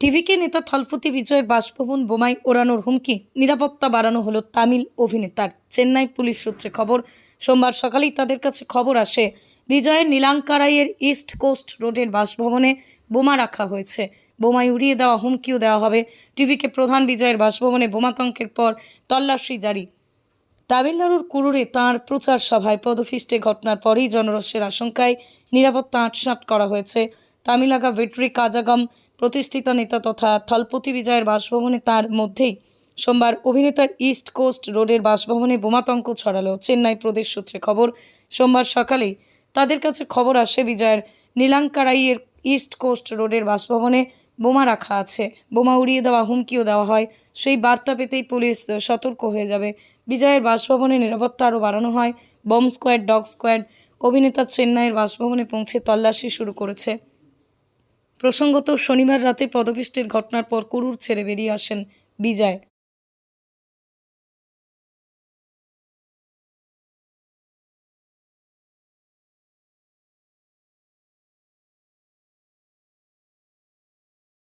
টিভিকে নেতা থলপতি বিজয়ের বাসভবন বোমাই ওড়ানোর হুমকি, নিরাপত্তা বাড়ানো হলো তামিল অভিনেতার। চেন্নাই পুলিশ সূত্রে খবর, সোমবার সকালেই তাদের কাছে খবর আসে, বিজয়ের নীলাঙ্কারাইয়ের ইস্ট কোস্ট রোডের বাসভবনে বোমা রাখা হয়েছে। বোমায় উড়িয়ে দেওয়া হুমকিও দেওয়া হবে। টিভিকে প্রধান বিজয়ের বাসভবনে বোমাতঙ্কের পর তল্লাশি জারি। তামিলনাড়ুর কুরুরে তাঁর প্রচার সভায় পদফিষ্টে ঘটনার পরেই জনরসের আশঙ্কায় নিরাপত্তা আটসাঁট করা হয়েছে। তামিলাগা ভেটরি কাজাগম প্রতিষ্ঠিত নেতা তথা থলপতি বিজয়ের বাসভবনে তার মধ্যেই সোমবার অভিনেতার ইস্ট কোস্ট রোডের বাসভবনে বোমাতঙ্ক ছড়ালো। চেন্নাই প্রদেশ সূত্রে খবর, সোমবার সকালেই তাদের কাছে খবর আসে বিজয়ের নীলাঙ্কারাইয়ের ইস্ট কোস্ট রোডের বাসভবনে বোমা রাখা আছে। বোমা উড়িয়ে দেওয়া হুমকিও দেওয়া হয়। সেই বার্তা পেতেই পুলিশ সতর্ক হয়ে যাবে। বিজয়ের বাসভবনে নিরাপত্তা আরও বাড়ানো হয়। বম স্কোয়াড, ডগ স্কোয়াড অভিনেতা চেন্নাইয়ের বাসভবনে পৌঁছে তল্লাশি শুরু করেছে। প্রসঙ্গত শনিবার রাতে পদপিষ্টের ঘটনার পর কুরুর ছেড়ে বেরিয়ে আসেন বিজয়।